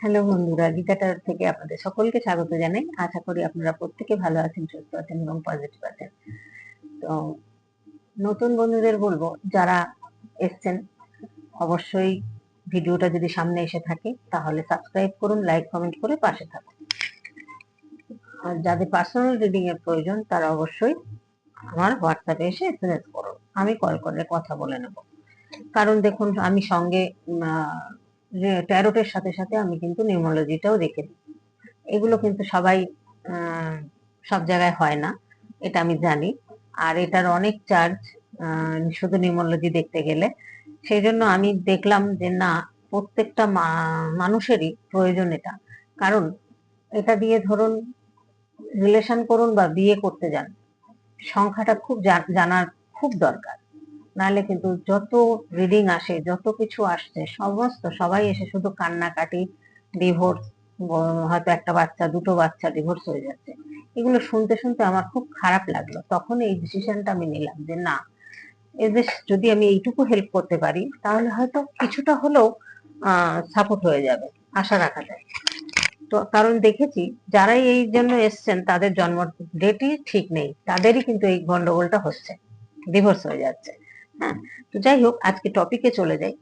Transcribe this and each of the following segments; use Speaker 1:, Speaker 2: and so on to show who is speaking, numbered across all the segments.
Speaker 1: Hello বন্ধুরা গীতাটার থেকে আপনাদের সকলকে স্বাগত জানাই। আশা করি আপনারা প্রত্যেকে ভালো আছেন, সুস্থ আছেন এবং পজিটিভ আছেন। তো নতুন বন্ধুদের বলব, যারা এসছেন, অবশ্যই ভিডিওটা যদি সামনে এসে থাকে, তাহলে সাবস্ক্রাইব করুন লাইক কমেন্ট করে পাশে থাকুন। আর যাদের পার্সোনাল রিডিং এর প্রয়োজন, তারা অবশ্যই আমার হোয়াটসঅ্যাপে এসে এসএমএস করুন। আমি কল করে কথা বলে নেব। কারণ দেখুন, আমি সঙ্গে ট্যারোটের সাথে সাথে আমি কিন্তু নিউমোলজিটাও রেখে দিই এগুলো কিন্তু সবাই সব জায়গায় হয় না, এটা আমি জানি। আর এটার অনেক চার্জ শুধু নিউমোলজি দেখতে গেলে। সেই জন্য আমি দেখলাম যে না, প্রত্যেকটা মানুষেরই প্রয়োজন এটা। কারণ এটা দিয়ে ধরুন রিলেশন করুন বা বিয়ে করতে যান, সংখ্যাটা খুব জানার খুব দরকার। নাহলে কিন্তু যত রিডিং আসে, যত কিছু আসছে, সমস্ত সবাই এসে শুধু কান্নাকাটি ডিভোর্স হয়তো একটা বাচ্চা, দুটো বাচ্চা ডিভোর্স হয়ে যাচ্ছে। এগুলো শুনতে শুনতে আমার খুব খারাপ লাগল। তখন এই ডিসিশনটা আমি নিলাম যে না এদের যদি আমি এইটুকু হেল্প করতে পারি, তাহলে হয়তো কিছুটা হলেও সাপোর্ট হয়ে যাবে, আশা রাখা যায়। তো কারণ দেখেছি, যারাই এই জন্য এসছেন, তাদের জন্ম ডেটই ঠিক নেই। তাদেরই কিন্তু এই গন্ডগোলটা হচ্ছে ডিভোর্স হয়ে যাচ্ছে। হ্যাঁ তো যাই হোক, আজকে টপিকে চলে যাই।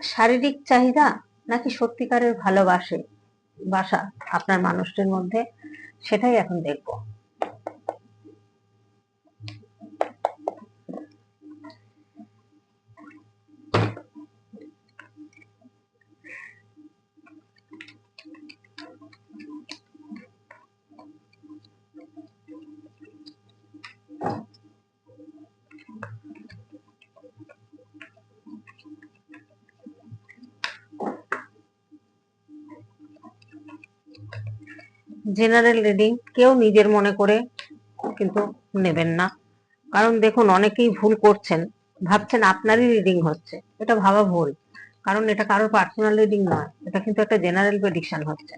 Speaker 1: শারীরিক চাহিদা নাকি সত্যিকারের ভালোবাসে, বাসা আপনার মানুষটির মধ্যে? সেটাই এখন দেখব। জেনারেল রিডিং কেউ নিজের মনে করে কিন্তু নেবেন না। কারণ দেখুন, অনেকেই ভুল করছেন, ভাবছেন আপনারই রিডিং হচ্ছে। এটা ভাবা ভুল। কারণ এটা কারোর পার্সোনাল রিডিং নয়, এটা কিন্তু একটা জেনারেল প্রেডিকশন হচ্ছে।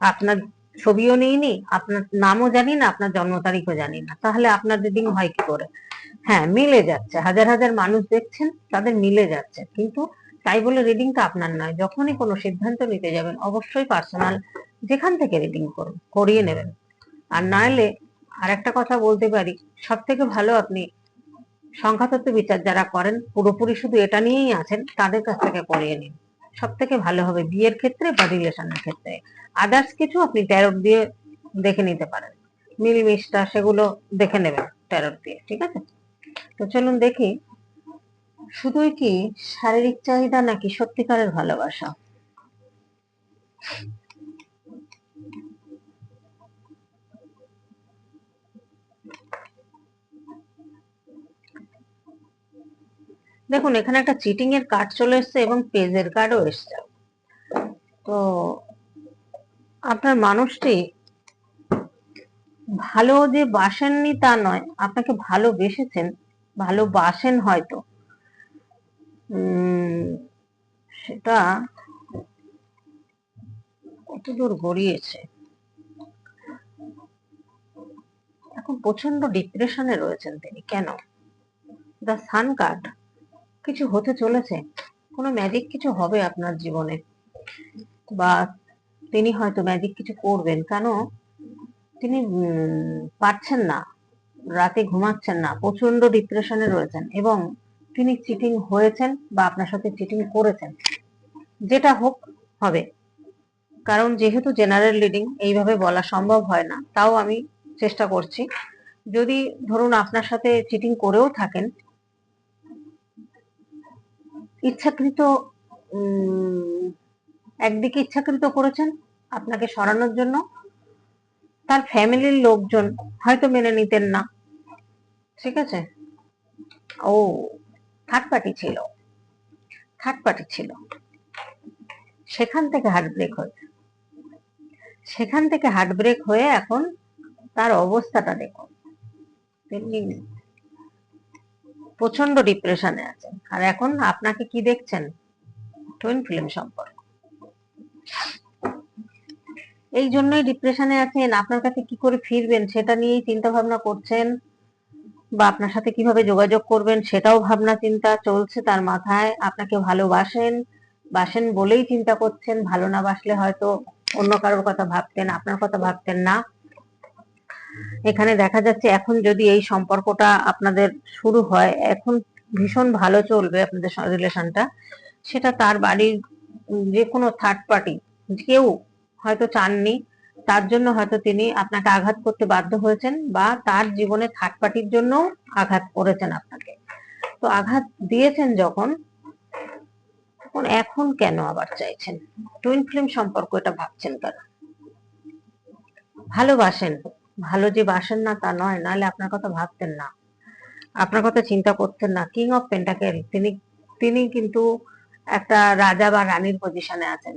Speaker 1: আপনার ছবিও নিইনি, আপনার নামও জানি না আপনার জন্ম তারিখও জানি না তাহলে আপনার রিডিং হয় কি করে? হ্যাঁ মিলে যাচ্ছে। হাজার হাজার মানুষ দেখছেন, তাদের মিলে যাচ্ছে। কিন্তু তাই বলে রিডিংটা আপনার নয়। যখনই কোনো সিদ্ধান্ত নিতে যাবেন, অবশ্যই পার্সোনাল যেখান থেকে রিডিং করুন করিয়ে নেবেন। আর নাহলে আর একটা কথা বলতে পারি সব থেকে ভালো আপনি সংখ্যাতত্ত্ব বিচার যারা করেন পুরোপুরি শুধু এটা নিয়েই আছেন তাদের কাছ থেকে করিয়ে নিন। সব থেকে ভালো হবে বিয়ের ক্ষেত্রে বা রিলেশনের ক্ষেত্রে। আদার্স কিছু আপনি ট্যারট দিয়ে দেখে নিতে পারেন। মিলমিশটা সেগুলো দেখে নেবেন ট্যারট দিয়ে ঠিক আছে? তো চলুন দেখি শুধুই কি শারীরিক চাহিদা নাকি সত্যিকারের ভালোবাসা? দেখুন, এখানে একটা চিটিং এর কার্ড চলে এসেছে এবং পেজের কার্ডও এসছে। তো আপনার মানুষটি ভালো যে বাসেননি তা নয়, আপনাকে ভালোবেসেছেন, ভালোবাসেন হয়তো। সেটা কতদূর গড়িয়েছে। এখন প্রচণ্ড ডিপ্রেশনে রয়েছেন তিনি। কেন? দ্য সান কার্ড কিছু হতে চলেছে। কোনো ম্যাজিক কিছু হবে আপনার জীবনে। বা তিনি হয়তো ম্যাজিক কিছু করবেন। কেন? তিনি পারছেন না। রাতে ঘুমাচ্ছেন না। প্রচণ্ড ডিপ্রেশনে রয়েছেন। এবং তিনি চিটিং হয়েছেন বা আপনার সাথে চিটিং করেছেন। যেটা হোক, হবে। কারণ যেহেতু জেনারেল লিডিং এইভাবে বলা সম্ভব হয় না। তাও আমি চেষ্টা করছি। যদি ধরুন আপনার সাথে চিটিং করেও থাকেন ইচ্ছাকৃত একদিকে ইচ্ছাকৃত করেছেন আপনাকে সরানোর জন্য। তার ফ্যামিলির লোকজন হয়তো মেনে নিতেন না। ঠিক আছে? ও থার্ড পার্টি ছিল। থার্ড পার্টি ছিল। সেখান থেকে হার্ট ব্রেক হয়েছে সেখান থেকে হার্ট ব্রেক হয়ে এখন তার অবস্থাটা তিনি প্রচণ্ড ডিপ্রেশনে আছেন। আর এখন আপনাকে কি দেখছেন? টুইন ফিল্ম সম্পর্ক। এই জন্যই ডিপ্রেশনে আছেন। আপনার কাছে কি করে ফিরবেন? সেটা নিয়েই চিন্তা ভাবনা করছেন বা আপনার সাথে কীভাবে যোগাযোগ করবেন সেটাও ভাবনা চিন্তা চলছে তার মাথায়। আপনাকে ভালোবাসেন, বাসেন বলেই চিন্তা করছেন। ভালো না বাসলে হয়তো অন্য কারোর কথা ভাবতেন, আপনার কথা ভাবতেন না। এখানে দেখা যাচ্ছে এখন যদি এই সম্পর্কটা আপনাদের শুরু হয়, এখন ভীষণ ভালো চলবে আপনাদের রিলেশনটা। সেটা তার বাড়ির যে কোনো থার্ড পার্টি কেউ হয়তো চাননি, তার জন্য হয়তো তিনি আপনাকে আঘাত করতে বাধ্য হয়েছেন বা তার জীবনে থার্ড পার্টির জন্য আঘাত করেছেন আপনাকে। তো আঘাত দিয়েছেন যখন, তখন এখন কেন আবার চাইছেন? টুইন ফিল্ম সম্পর্ক এটা ভাবছেন কেন ভালোবাসেন। ভালো যে বাসেন না তা নয়, নাহলে আপনার কথা ভাবতেন না। আপনার কথা চিন্তা করতেন না। কিং অফ পেন্টাকেল তিনি তিনি কিন্তু একটা রাজা বা রানীর পজিশনে আছেন।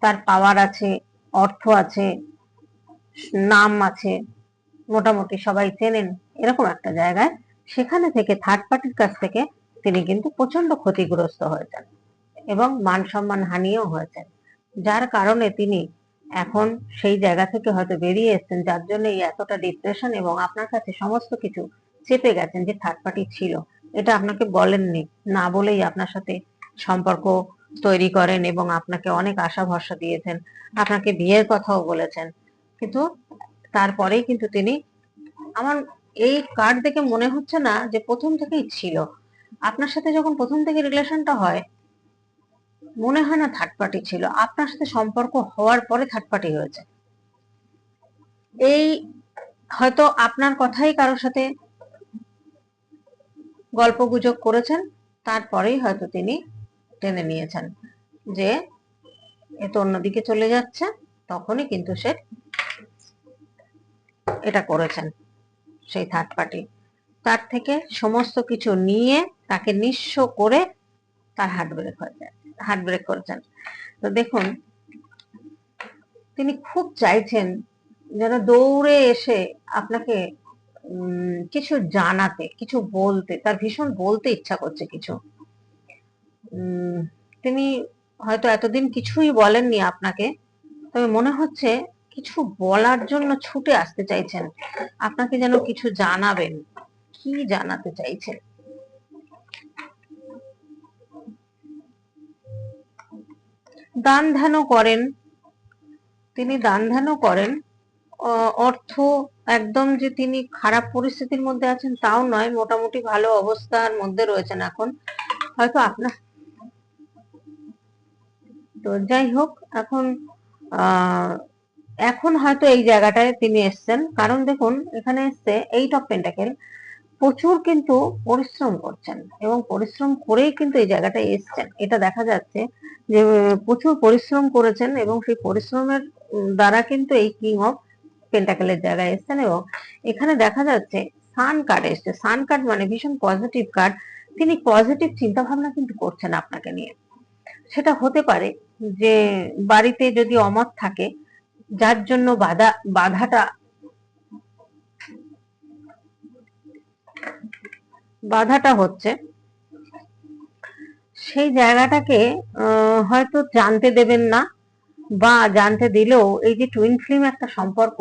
Speaker 1: তার পাওয়ার আছে, অর্থ আছে, নাম আছে, মোটামুটি সবাই চেনেন এরকম একটা জায়গায়। সেখানে থেকে থার্ড পার্টির কাছ থেকে তিনি কিন্তু প্রচণ্ড ক্ষতিগ্রস্ত হয়েছেন এবং মান সম্মান হানিও হয়েছেন। যার কারণে তিনি এখন সেই জায়গা থেকে হয়তো বেরিয়ে এসেছেন, যার জন্য এই এতটা ডিপ্রেশন এবং আপনার কাছে সমস্ত কিছু চেপে গেছেন যে থার্ড পার্টি ছিল। এটা আপনাকে বলেননি, না বলেই আপনার সাথে সম্পর্ক তৈরি করেন এবং আপনাকে অনেক আশা ভরসা দিয়েছেন। আপনাকে বিয়ের কথাও বলেছেন। কিন্তু তারপরেই কিন্তু তিনি, আমার এই কার্ড দেখে মনে হচ্ছে না যে প্রথম থেকেই ছিল। আপনার সাথে যখন প্রথম থেকে রিলেশনটা হয় মনে হয় না থার্ড পার্টি ছিল। আপনার সাথে সম্পর্ক হওয়ার পরে থার্ড পার্টি হয়েছে। এই হয়তো আপনার কথাই কারোর সাথে গল্প গুজব করেছেন, তারপরেই হয়তো তিনি টেনে নিয়েছেন যে এ তো অন্যদিকে চলে যাচ্ছে, তখনই কিন্তু সে এটা করেছেন, সেই থার্ড পার্টি তার থেকে সমস্ত কিছু নিয়ে তাকে নিঃস্ব করে তার হার্ট ব্রেক হয়ে হার্ট ব্রেক করেছেন তো দেখুন, তিনি খুব চাইছেন যেন দৌড়ে এসে আপনাকে কিছু জানাতে, কিছু বলতে, তার ভীষণ বলতে ইচ্ছা করছে কিছু। তিনি হয়তো এতদিন কিছুই বলেননি আপনাকে, তবে মনে হচ্ছে কিছু বলার জন্য ছুটে আসতে চাইছেন। আপনাকে যেন কিছু জানাবেন, কি জানাতে চাইছেন? দান ধ্যানও করেন। তিনি দান ধ্যানও করেন অর্থ একদম যে তিনি খারাপ পরিস্থিতির মধ্যে আছেন তাও নয়, মোটামুটি ভালো অবস্থার মধ্যে রয়েছেন এখন। হয়তো আপনার তো যাই হোক, এখন এখন হয়তো এই জায়গাটায় তিনি এসছেন। কারণ দেখুন, এখানে এসছে এইট অফ পেন্টাকেল প্রচুর কিন্তু পরিশ্রম করছেন এবং পরিশ্রম করেই কিন্তু এই জায়গাটায় এসছেন। এটা দেখা যাচ্ছে যে, প্রচুর পরিশ্রম করেছেন এবং সেই পরিশ্রমের দ্বারা কিন্তু এই কিং অফ পেন্টাকেলের জায়গায় এসছেন এবং এখানে দেখা যাচ্ছে সান কার্ড এসছে। সান কার্ড মানে ভীষণ পজিটিভ কার্ড তিনি পজিটিভ চিন্তা ভাবনা কিন্তু করছেন আপনাকে নিয়ে। সেটা হতে পারে যে, বাড়িতে যদি অমত থাকে, যার জন্য বাধা, বাধাটা বাধাটা হচ্ছে। সেই জায়গাটাকে হয়তো জানতে দেবেন না বা জানতে দিলেও এই যে টুইন ফিল্ম একটা সম্পর্ক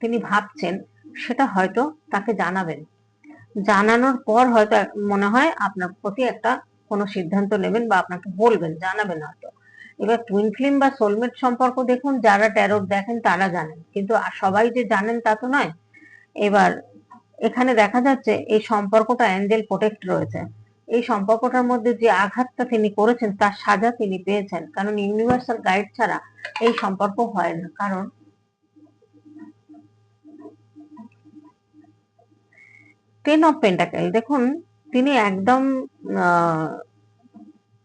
Speaker 1: তিনি ভাবছেন, সেটা হয়তো তাকে জানাবেন। জানানোর পর হয়তো মনে হয় আপনার প্রতি একটা কোনো সিদ্ধান্ত নেবেন বা আপনাকে বলবেন, জানাবেন হয়তো। এবার টুইন ফিল্ম বা সোলমেট সম্পর্ক দেখুন, যারা ট্যারোট দেখেন তারা জানেন। কিন্তু সবাই যে জানেন তা তো নয়। এবার এখানে দেখা যাচ্ছে এই সম্পর্কটা অ্যাঞ্জেল প্রোটেক্ট রয়েছে। এই সম্পর্কটার মধ্যে যে আঘাতটা তিনি করেছেন, তার সাজা তিনি পেয়েছেন। কারণ ইউনিভার্সাল গাইড ছাড়া এই সম্পর্ক হয় না। কারণ টেন অফ পেন্টাকেল দেখুন, তিনি একদম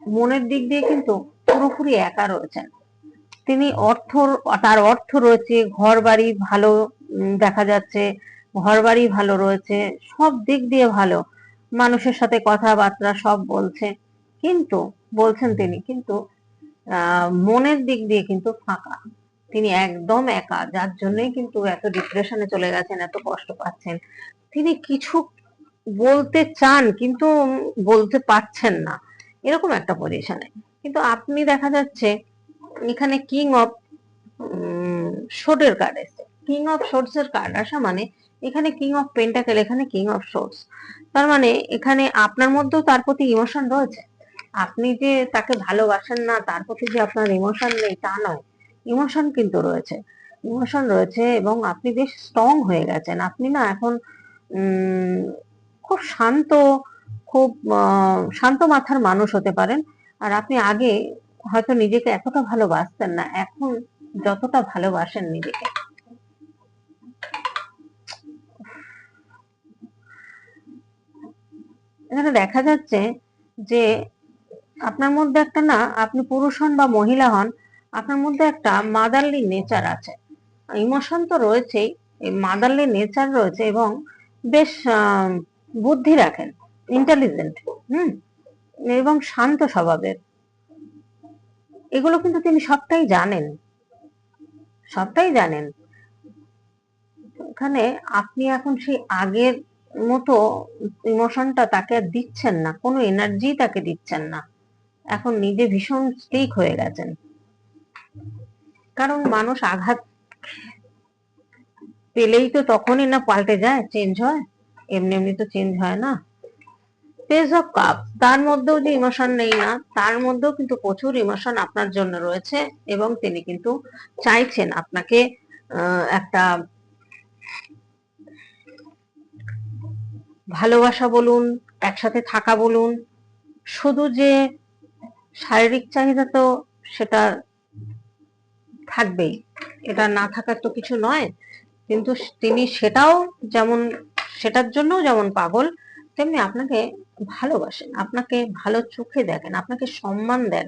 Speaker 1: মনের দিক দিয়ে কিন্তু পুরোপুরি একা রয়েছেন। তিনি অর্থ তার অর্থ রয়েছে ঘর বাড়ি ভালো দেখা যাচ্ছে ঘর বাড়ি ভালো রয়েছে, সব দিক দিয়ে ভালো। মানুষের সাথে কথাবার্তা সব বলছে। কিন্তু, বলছেন তিনি, কিন্তু মনের দিক দিয়ে কিন্তু ফাঁকা। তিনি একদম একা, যার জন্যই কিন্তু এত ডিপ্রেশনে চলে গেছেন, এত কষ্ট পাচ্ছেন। তিনি কিছু বলতে চান, কিন্তু বলতে পারছেন না। এরকম একটা পজিশনে কিন্তু আপনি দেখা যাচ্ছে, এখানে কিং অফ শোটের কার্ড এসছে। কিং অফ শোর্টস এর কার্ড আসা মানে এখানে কিং অফ পেন্টাকেল এখানে কিং অফ সোর্স তার মানে এখানে আপনার মধ্যেও তার প্রতি ইমোশন রয়েছে। আপনি যে তাকে ভালোবাসেন না, তার প্রতি যে আপনার ইমোশন নেই, তা নয়। ইমোশন কিন্তু রয়েছে। ইমোশন রয়েছে এবং আপনি বেশ স্ট্রং হয়ে গেছেন। আপনি না এখন খুব শান্ত খুব শান্ত মাথার মানুষ হতে পারেন। আর আপনি আগে হয়তো নিজেকে এতটা ভালোবাসতেন না। এখন যতটা ভালোবাসেন নিজেকে। এখানে দেখা যাচ্ছে যে আপনার মধ্যে একটা না, আপনি পুরুষ হন বা মহিলা হন, আপনার মধ্যে একটা মাদারলি নেচার আছে। ইমোশন তো রয়েছেই মাদারলি নেচার রয়েছে এবং বেশ বুদ্ধি রাখেন ইন্টেলিজেন্ট হুম, এবং শান্ত স্বভাবের। এগুলো কিন্তু তিনি সবটাই জানেন সবটাই জানেন। এখানে আপনি এখন সেই আগের মতো ইমোশনটা তাকে আর দিচ্ছেন না, কোনো এনার্জি তাকে দিচ্ছেন না। এখন নিজে ভীষণ স্লিক হয়ে গেছেন। কারণ মানুষ আঘাত পেলেই তো তখনই না পাল্টে যায় চেঞ্জ হয়। এমনি এমনি তো চেঞ্জ হয় না। পেজ অফ কাপ তার মধ্যেও যে ইমোশন নেই না, তার মধ্যেও কিন্তু প্রচুর ইমোশন আপনার জন্য রয়েছে এবং তিনি কিন্তু চাইছেন আপনাকে একটা ভালোবাসা বলুন, একসাথে থাকা বলুন, শুধু যে শারীরিক চাহিদা তো সেটা থাকবেই, এটা না থাকার তো কিছু নয়, কিন্তু তিনি সেটাও যেমন, সেটার জন্য যেমন পাগল, তেমনি আপনাকে ভালোবাসেন, আপনাকে ভালো চোখে দেখেন, আপনাকে সম্মান দেন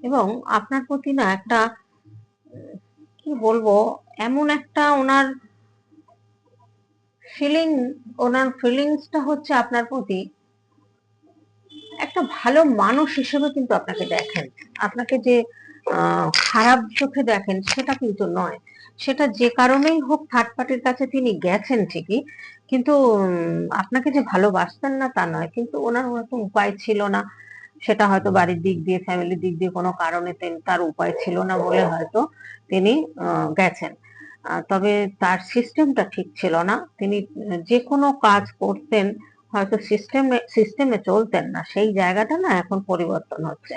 Speaker 1: এবং আপনার প্রতি না একটা, কি বলব, এমন একটা ওনার ফিলিং ওনার ফিলিংসটা হচ্ছে আপনার প্রতি একটা ভালো মানুষ হিসেবে কিন্তু আপনাকে দেখেন। আপনাকে যে খারাপ চোখে দেখেন সেটা কিন্তু নয়। সেটা যে কারণেই হোক থার্ড পার্টির কাছে তিনি গেছেন ঠিকই, কিন্তু আপনাকে যে ভালোবাসতেন না তা নয়। কিন্তু ওনার হয়তো উপায় ছিল না। সেটা হয়তো বাড়ির দিক দিয়ে ফ্যামিলির দিক দিয়ে কোনো কারণে তার উপায় ছিল না বলে হয়তো তিনি গেছেন। তবে তার সিস্টেমটা ঠিক ছিল না। তিনি যে কোনো কাজ করতেন, হয়তো সিস্টেমে সিস্টেমে চলতেন না। সেই জায়গাটা না এখন পরিবর্তন হচ্ছে।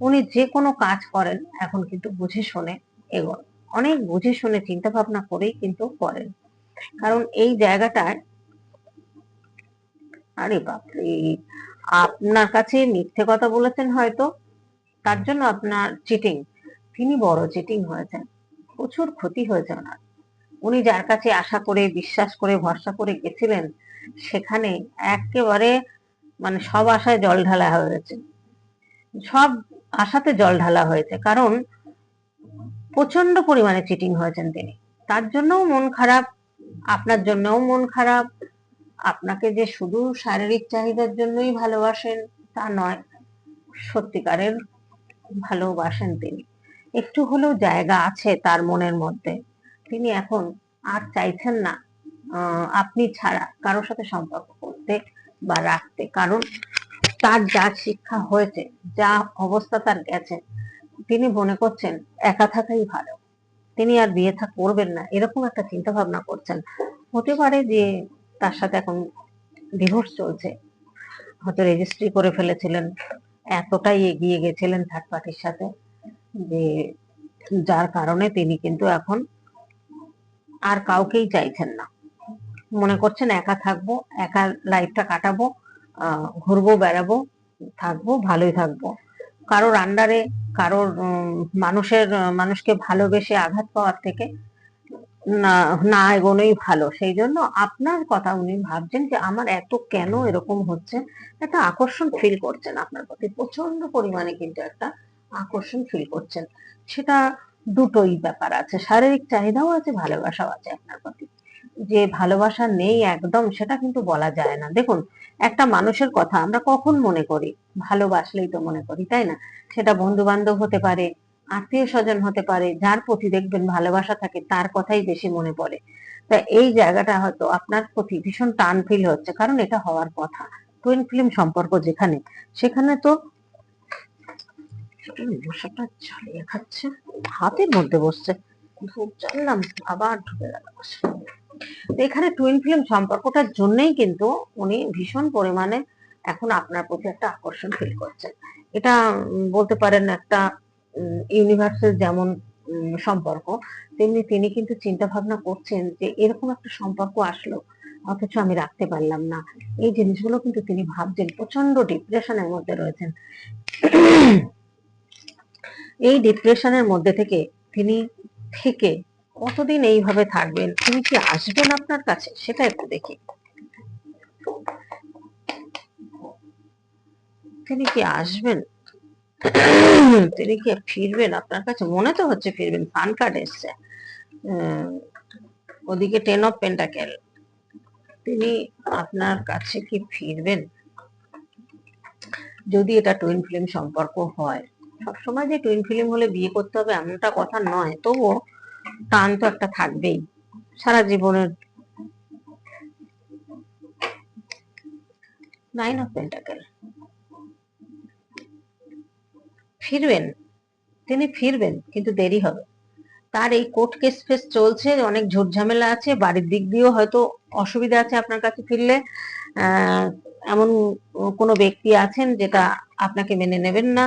Speaker 1: উনি যে কোনো কাজ করেন, এখন কিন্তু বুঝে শুনে এগোন। অনেক বুঝে শুনে চিন্তা ভাবনা করেই কিন্তু করেন। কারণ এই জায়গাটায়, আরে বাপরে, আপনার কাছে মিথ্যে কথা বলেছেন হয়তো, তার জন্য আপনার চিটিং তিনি বড় চিটিং হয়েছেন। প্রচুর ক্ষতি হয়েছে ওনার। উনি যার কাছে আশা করে, বিশ্বাস করে, ভরসা করে গেছিলেন, সেখানে একেবারে মানে সব আশায় জল ঢালা হয়েছে। সব আশাতে জল ঢালা হয়েছে, কারণ প্রচণ্ড পরিমাণে চিটিং হয়েছেন তিনি। তার জন্যও মন খারাপ, আপনার জন্যও মন খারাপ, আপনাকে যে শুধু শারীরিক চাহিদার জন্যই ভালোবাসেন তা নয়, সত্যিকারের ভালোবাসেন তিনি। একটু হলেও জায়গা আছে তার মনের মধ্যে। তিনি এখন আর চাইছেন না আপনি ছাড়া কারোর সাথে সম্পর্ক করতে বা রাখতে। কারণ তার যা শিক্ষা হয়েছে, যা অবস্থা তার গেছে, তিনি মনে করছেন একা থাকাই ভালো। তিনি আর বিয়ে থা করবেন না, এরকম একটা চিন্তা ভাবনা করছেন। হতে পারে যে তার সাথে এখন ডিভোর্স চলছে, হয়তো রেজিস্ট্রি করে ফেলেছিলেন, এতটাই এগিয়ে গেছিলেন থার্ড পার্টির সাথে যে যার কারণে তিনি কিন্তু এখন আর কাউকেই চাইছেন না। মনে করছেন একা থাকব, একা লাইফটা কাটাবো ঘুরবো, বেড়াবো, থাকব, ভালোই থাকব। কারোর আন্ডারে কারোর মানুষের, মানুষকে ভালোবেসে আঘাত পাওয়ার থেকে না না এগোনোই ভালো। সেই জন্য আপনার কথা উনি ভাবছেন যে আমার এত কেন এরকম হচ্ছে? একটা আকর্ষণ ফিল করছেন আপনার প্রতি। প্রচণ্ড পরিমাণে কিন্তু একটা আকর্ষণ ফিল করছেন। সেটা দুটোই ব্যাপার আছে। শারীরিক চাহিদাও আছে, ভালোবাসাও আছে আপনার প্রতি। যে ভালোবাসা নেই একদম, সেটা কিন্তু বলা যায় না। দেখুন, একটা মানুষের কথা আমরা কখন মনে করি? ভালোবাসলেই তো মনে করি, তাই না? সেটা বন্ধু বান্ধব হতে পারে আত্মীয় স্বজন হতে পারে, যার প্রতি দেখবেন ভালোবাসা থাকে, তার কথাই বেশি মনে পড়ে। তা এই জায়গাটা হয়তো আপনার প্রতি ভীষণ টান ফিল হচ্ছে, কারণ এটা হওয়ার কথা। টুইন ফিল্ম সম্পর্ক যেখানে, সেখানে তো মশাটা চালিয়ে খাচ্ছে, হাতের মধ্যে বসছে। ধূপ জ্বাললাম, আবার ঢুকে গেল এখানে টুইন ফিল্ম সম্পর্কটার জন্যই কিন্তু উনি ভীষণ পরিমাণে এখন আপনার প্রতি একটা আকর্ষণ ফিল করছেন। এটা বলতে পারেন একটা ইউনিভার্সের যেমন সম্পর্ক, তেমনি তিনি কিন্তু চিন্তা ভাবনা করছেন যে এরকম একটা সম্পর্ক আসলো, অথচ আমি রাখতে পারলাম না। এই জিনিসগুলো কিন্তু তিনি ভাবছেন প্রচণ্ড ডিপ্রেশনের মধ্যে রয়েছেন। এই ডিপ্রেশনের মধ্যে থেকে তিনি থেকে কতদিন এইভাবে থাকবেন? তিনি কি আসবেন আপনার কাছে? সেটা একটু দেখি। তিনি কি আসবেন? তিনি কি ফিরবেন আপনার কাছে? মনে তো হচ্ছে ফিরবেন ফান কার্ড এসছে। ওদিকে টেন অফ পেন্টাকেল তিনি আপনার কাছে কি ফিরবেন? যদি এটা টুইন ফিল্ম সম্পর্ক হয়। সবসময় যে টুইন ফিল্ম হলে বিয়ে করতে হবে এমনটা কথা নয়। তবুও টান তো একটা থাকবেই সারা জীবনের। নাইন অফ পেন্টাকেল ফিরবেন তিনি ফিরবেন কিন্তু দেরি হবে। তার এই কোর্ট কেস ফেস চলছে অনেক ঝুট ঝামেলা আছে বাড়ির দিক দিয়েও হয়তো অসুবিধা আছে আপনার কাছে ফিরলে। আহ, এমন কোনো ব্যক্তি আছেন যেটা আপনাকে মেনে নেবেন না,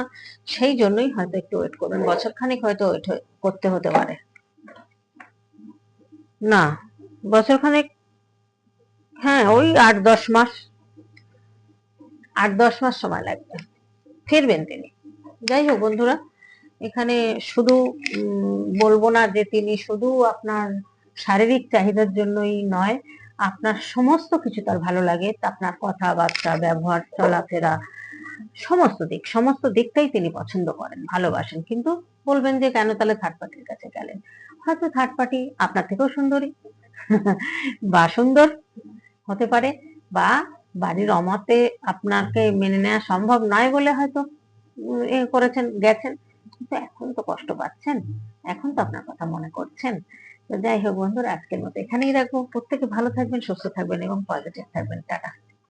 Speaker 1: সেই জন্যই হয়তো একটু ওয়েট করবেন বছর খানিক হয়তো ওয়েট করতে হতে পারে। না, বছর খানেক হ্যাঁ ওই আট দশ মাস, আট দশ মাস সময় লাগবে। ফিরবেন তিনি। যাই হোক বন্ধুরা, এখানে শুধু বলব না যে তিনি শুধু আপনার শারীরিক চাহিদার জন্যই নয় আপনার সমস্ত কিছু তার ভালো লাগে আপনার কথাবার্তা, ব্যবহার, চলাফেরা, সমস্ত দিক, সমস্ত দিকটাই তিনি পছন্দ করেন, ভালোবাসেন। কিন্তু বলবেন যে, কেন তাহলে থার্ড পার্টির কাছে গেলেন? হয়তো থার্ড পার্টি আপনার থেকেও সুন্দরী, বা সুন্দর হতে পারে, বা বাড়ির অমতে আপনাকে মেনে নেওয়া সম্ভব নয় বলে হয়তো এ করেছেন, গেছেন। কিন্তু এখন তো কষ্ট পাচ্ছেন, এখন তো আপনার কথা মনে করছেন। তো যাই হোক বন্ধুরা, আজকের মতো এখানেই রাখব। প্রত্যেকে ভালো থাকবেন, সুস্থ থাকবেন এবং পজিটিভ থাকবেন। টাটা।